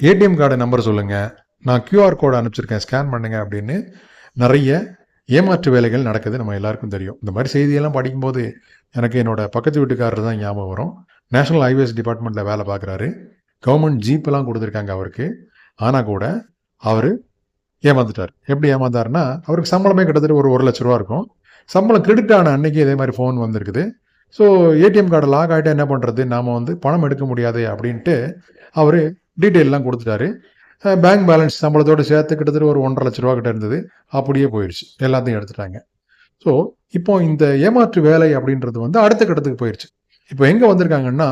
ATM card number சொல்லுங்கள் நான் QR code அனுப்பிச்சிருக்கேன். Scan பண்ணுங்கள் அப்படின்னு நிறைய ஏமாற்று வேலைகள் நடக்குது. நம்ம எல்லாருக்கும் தெரியும். இந்த மாதிரி செய்தியெல்லாம் படிக்கும்போது எனக்கு என்னோடய பக்கத்து வீட்டுக்காரர் தான் ஞாபகம் வரும். நேஷனல் ஹைவேஸ் டிபார்ட்மெண்ட்டில் வேலை பார்க்குறாரு. கவர்மெண்ட் ஜீப்பெல்லாம் கொடுத்துருக்காங்க அவருக்கு. ஆனால் கூட அவர் ஏமாந்துட்டார். எப்படி ஏமாந்தாருன்னா அவருக்கு சம்பளமே கிட்டத்தட்ட ஒரு ஒரு லட்ச ரூபா இருக்கும். சம்பளம் கிரெடிட் ஆன அன்னைக்கு இதே மாதிரி ஃபோன் வந்திருக்குது. ஸோ ஏடிஎம் கார்டு லாக் ஆகிட்டா என்ன பண்ணுறது நாம் வந்து பணம் எடுக்க முடியாது அப்படின்ட்டு அவர் டீட்டெயிலெலாம் கொடுத்துட்டாரு. பேங்க் பேலன்ஸ் சம்பளத்தோடு சேர்த்து கிட்டத்தட்ட ஒரு ஒன்றரை லட்ச ரூபா கிட்ட இருந்தது. அப்படியே போயிடுச்சு எல்லாத்தையும் எடுத்துட்டாங்க. ஸோ இப்போ இந்த ஏமாற்று வேலை அப்படின்றது வந்து அடுத்த கட்டத்துக்கு போயிடுச்சு இப்போ எங்கே வந்திருக்காங்கன்னா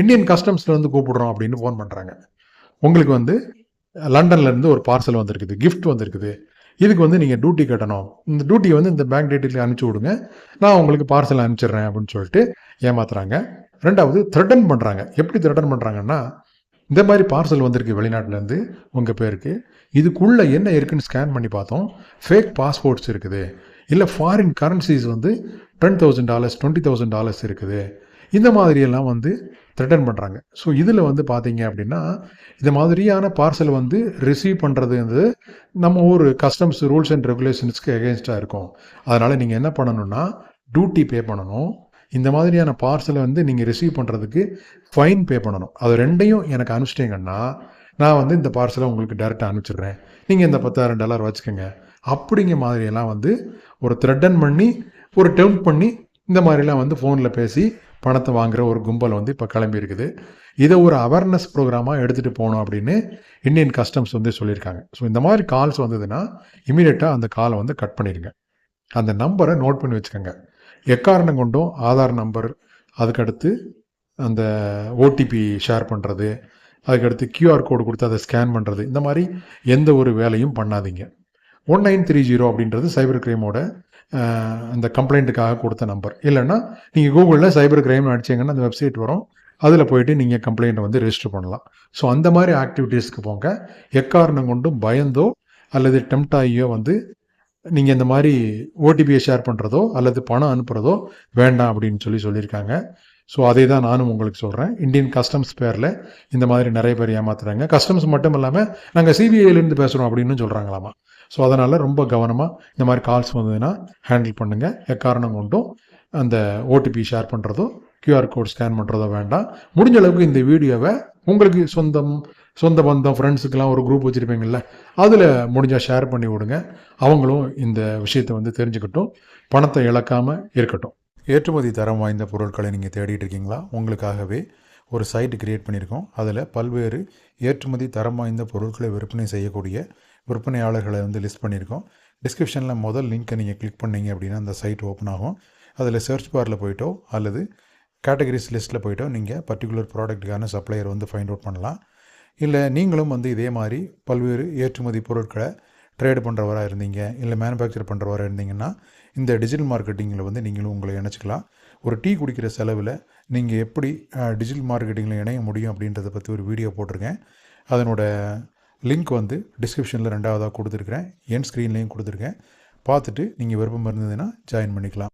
இந்தியன் கஸ்டம்ஸ்லேருந்து கூப்பிடுறோம் அப்படின்னு ஃபோன் பண்ணுறாங்க உங்களுக்கு வந்து லண்டன்லேருந்து ஒரு பார்சல் வந்திருக்குது. கிஃப்ட் வந்திருக்குது. இதுக்கு வந்து நீங்கள் டியூட்டி கட்டணும். இந்த டியூட்டியை வந்து இந்த பேங்க் டீட்டெயில் அனுப்பிச்சி விடுங்க. நான் உங்களுக்கு பார்சல் அனுப்பிச்சிடுறேன் அப்படின்னு சொல்லிட்டு ஏமாத்துறாங்க. ரெண்டாவது த்ரெட்டன் பண்ணுறாங்க எப்படி த்ரெட்டன் பண்ணுறாங்கன்னா இந்த மாதிரி பார்சல் வந்திருக்கு வெளிநாட்டிலேருந்து உங்கள் பேருக்கு. இதுக்குள்ளே என்ன இருக்குன்னு ஸ்கேன் பண்ணி பார்த்தோம். ஃபேக் பாஸ்போர்ட்ஸ் இருக்குது. இல்லை ஃபாரின் கரன்சிஸ் வந்து ten thousand dollars twenty thousand dollars இருக்குது. இந்த மாதிரியெல்லாம் வந்து த்ரெட்டன் பண்ணுறாங்க ஸோ இதில் வந்து பார்த்தீங்க அப்படின்னா இந்த மாதிரியான பார்சல் வந்து ரிசீவ் பண்ணுறது வந்து நம்ம ஊர் கஸ்டம்ஸ் ரூல்ஸ் அண்ட் ரெகுலேஷன்ஸ்க்கு எகேன்ஸ்டாக இருக்கும். அதனால் நீங்கள் என்ன பண்ணணும்னா டியூட்டி பே பண்ணணும். இந்த மாதிரியான பார்சலை வந்து நீங்கள் ரிசீவ் பண்ணுறதுக்கு ஃபைன் பே பண்ணணும். அது ரெண்டையும் எனக்கு அனுப்பிச்சிட்டிங்கன்னா நான் வந்து இந்த பார்சலை உங்களுக்கு டேரெக்டாக அனுப்பிச்சிடுறேன். நீங்கள் இந்த பத்தாயிரம் டாலர் வச்சுக்கோங்க. அப்படிங்கிற மாதிரியெல்லாம் வந்து ஒரு த்ரெட்டன் பண்ணி ஒரு டெம்ப் பண்ணி இந்த மாதிரிலாம் வந்து ஃபோனில் பேசி பணத்தை வாங்குகிற ஒரு கும்பல் வந்து இப்போ கிளம்பி இருக்குது. இதை ஒரு அவேர்னஸ் ப்ரோக்ராமாக எடுத்துகிட்டு போகணும் அப்படின்னு இந்தியன் கஸ்டம்ஸ் வந்து சொல்லியிருக்காங்க. ஸோ இந்த மாதிரி கால்ஸ் வந்ததுன்னா இமீடியட்டாக அந்த காலை வந்து கட் பண்ணிடுங்க. அந்த நம்பரை நோட் பண்ணி வச்சுக்கோங்க. எக்காரணம் கொண்டும் ஆதார் நம்பர் அதுக்கடுத்து அந்த ஓடிபி ஷேர் பண்ணுறது அதுக்கடுத்து கியூஆர் கோடு கொடுத்து அதை ஸ்கேன் பண்ணுறது இந்த மாதிரி எந்த ஒரு வேலையும் பண்ணாதீங்க. ஒன் நைன் த்ரீ ஜீரோ அப்படின்றது சைபர் கிரைமோட அந்த கம்ப்ளைண்ட்டுக்காக கொடுத்த நம்பர் இல்லைன்னா நீங்கள் கூகுளில் சைபர் கிரைம் அடிச்சிங்கன்னா அந்த வெப்சைட் வரும். அதில் போயிட்டு நீங்கள் கம்ப்ளைண்ட்டை வந்து ரெஜிஸ்டர் பண்ணலாம். ஸோ அந்த மாதிரி ஆக்டிவிட்டீஸ்க்கு போங்க. எக்காரணம் கொண்டும் பயந்தோ அல்லது டெம்ட் ஆகியோ வந்து நீங்கள் இந்த மாதிரி ஓடிபியை ஷேர் பண்ணுறதோ அல்லது பணம் அனுப்புகிறதோ வேண்டாம் அப்படின்னு சொல்லி சொல்லியிருக்காங்க. ஸோ அதே தான் நானும் உங்களுக்கு சொல்கிறேன் இந்தியன் கஸ்டம்ஸ் பேரில் இந்த மாதிரி நிறைய பேர் ஏமாத்துறாங்க. கஸ்டம்ஸ் மட்டும் இல்லாமல் நாங்கள் சிபிஐலேருந்து பேசுகிறோம் அப்படின்னு சொல்கிறாங்களாமா ஸோ அதனால் ரொம்ப கவனமாக இந்த மாதிரி கால்ஸ் வந்ததுன்னா ஹேண்டில் பண்ணுங்கள் எக்காரணம் கொண்டும் அந்த ஓடிபி ஷேர் பண்ணுறதோ கியூஆர் கோட் ஸ்கேன் பண்ணுறதோ வேண்டாம். முடிஞ்ச அளவுக்கு இந்த வீடியோவை உங்களுக்கு சொந்தம் சொந்த பந்தம் ஃப்ரெண்ட்ஸுக்கெல்லாம் ஒரு குரூப் வச்சுருப்பீங்கள்ல அதில் முடிஞ்சால் ஷேர் பண்ணி விடுங்க. அவங்களும் இந்த விஷயத்தை வந்து தெரிஞ்சுக்கட்டும். பணத்தை இழக்காமல் இருக்கட்டும். ஏற்றுமதி தரம் வாய்ந்த பொருட்களை நீங்கள் தேடிட்டு இருக்கீங்களா? உங்களுக்காகவே ஒரு சைட் கிரியேட் பண்ணியிருக்கோம். அதில் பல்வேறு ஏற்றுமதி தரம் வாய்ந்த பொருட்களை விற்பனை செய்யக்கூடிய விற்பனையாளர்களை வந்து லிஸ்ட் பண்ணியிருக்கோம். டிஸ்கிரிப்ஷனில் முதல் லிங்க்கை நீங்கள் கிளிக் பண்ணீங்க அப்படின்னா அந்த சைட் ஓப்பன் ஆகும். அதில் சர்ச் பாரில் போயிட்டோ அல்லது கேட்டகரிஸ் லிஸ்ட்டில் போயிட்டோ நீங்கள் பர்டிகுலர் ப்ராடக்ட்டுக்கான சப்ளையர் வந்து ஃபைண்ட் அவுட் பண்ணலாம். இல்லை நீங்களும் வந்து இதே மாதிரி பல்வேறு ஏற்றுமதி பொருட்களை ட்ரேடு பண்ணுறவராக இருந்தீங்க இல்லை மேனுஃபேக்சர் பண்ணுறவராக இருந்தீங்கன்னா இந்த டிஜிட்டல் மார்க்கெட்டிங்கில் வந்து நீங்களும் உங்களை இணைச்சிக்கலாம். ஒரு டீ குடிக்கிற செலவில் நீங்கள் எப்படி டிஜிட்டல் மார்க்கெட்டிங்கில் இணைய முடியும் அப்படின்றத பற்றி ஒரு வீடியோ போட்டிருக்கேன். அதனோட லிங்க் வந்து டிஸ்கிரிப்ஷனில் ரெண்டாவதாக கொடுத்துருக்குறேன். என் ஸ்க்ரீன்லேயும் கொடுத்துருக்கேன். பார்த்துட்டு நீங்கள் விருப்பம் இருந்ததுன்னா ஜாயின் பண்ணிக்கலாம்.